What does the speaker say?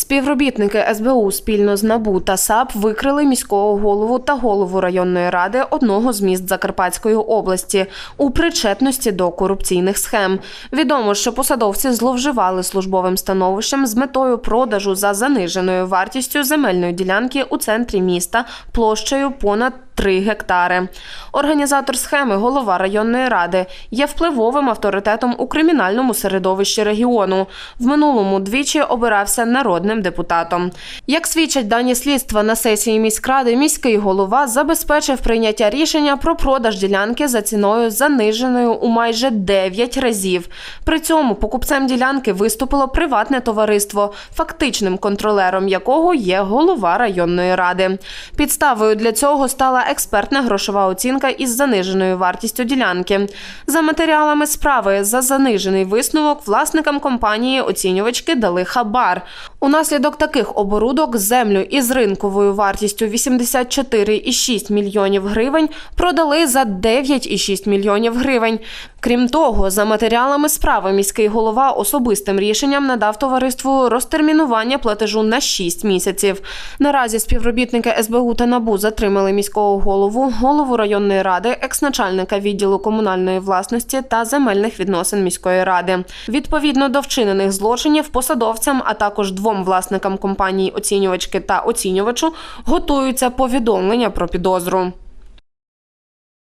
Співробітники СБУ спільно з НАБУ та САП викрили міського голову та голову районної ради одного з міст Закарпатської області у причетності до корупційних схем. Відомо, що посадовці зловживали службовим становищем з метою продажу за заниженою вартістю земельної ділянки у центрі міста площею понад 3 гектари. Організатор схеми, голова районної ради, є впливовим авторитетом у кримінальному середовищі регіону. В минулому двічі обирався народним депутатом. Як свідчать дані слідства на сесії міськради, міський голова забезпечив прийняття рішення про продаж ділянки за ціною заниженою у майже 9 разів. При цьому покупцем ділянки виступило приватне товариство, фактичним контролером якого є голова районної ради. Підставою для цього стала експертна грошова оцінка із заниженою вартістю ділянки. За матеріалами справи за занижений висновок власникам компанії оцінювачки дали хабар. Унаслідок таких оборудок землю із ринковою вартістю 84,6 мільйонів гривень продали за 9,6 мільйонів гривень. Крім того, за матеріалами справи міський голова особистим рішенням надав товариству розтермінування платежу на 6 місяців. Наразі співробітники СБУ та НАБУ затримали міського голову, голову районної ради, екс-начальника відділу комунальної власності та земельних відносин міської ради. Відповідно до вчинених злочинів, посадовцям, а також двом власникам компанії оцінювачки та оцінювачу готуються повідомлення про підозру.